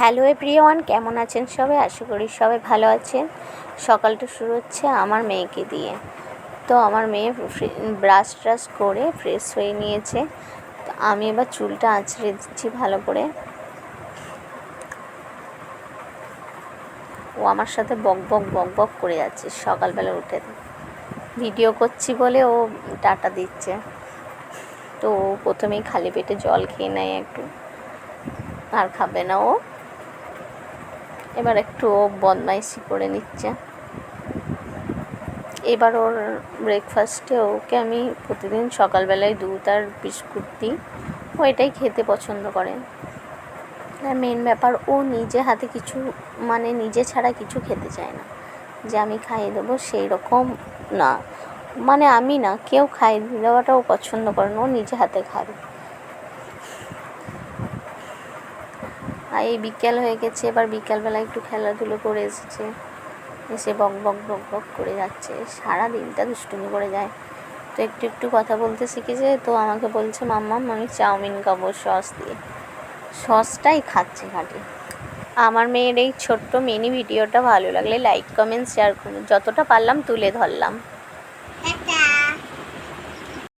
Hello everyone, কেমন আছেন সবাই? আশা করি সবাই ভালো আছেন। সকালটা শুরু হচ্ছে আমার মেয়েকে দিয়ে। তো আমার মেয়ে ব্রাশ ট্রাশ করে ফ্রেশ হয়ে নিয়েছে। তো আমি এবার চুলটা আঁচড়ে দিচ্ছি ভালো করে। ও আমার সাথে বক বক বক বক করে যাচ্ছে। সকালবেলা উঠে ভিডিও করছি বলে ও টাটা দিচ্ছে। তো প্রথমেই খালি পেটে জল খেয়ে নেয় একটু। আর খাবে না ও। এবার একটু ও বদমাইশি করে নিচ্ছে। এবার ওর ব্রেকফাস্টে ওকে আমি প্রতিদিন সকালবেলায় দুধ আর বিস্কুট দিই। ও এটাই খেতে পছন্দ করে। আর মেন ব্যাপার, ও নিজে হাতে কিছু মানে নিজে ছাড়া কিছু খেতে চায় না। যে আমি খাইয়ে দেবো সেই রকম না। মানে আমি না, কেউ খাইয়ে দেওয়াটাও পছন্দ করে না, ও নিজে হাতে খাবে। এই বিকেল হয়ে গেছে, এবার বিকেলবেলা একটু খেলাধুলো করে এসেছে। এসে বক বক বক বক করে যাচ্ছে। সারা দিনটা দুষ্টুমি করে যায়। তো একটু একটু কথা বলতে শিখেছে তো আমাকে বলছে মাম্মাম আমি চাউমিন খাব সস দিয়ে। সসটাই খাচ্ছে খাটি। আমার মেয়ের এই ছোট্ট মিনি ভিডিওটা ভালো লাগলে লাইক কমেন্ট শেয়ার করুন। যতটা পারলাম তুলে ধরলাম।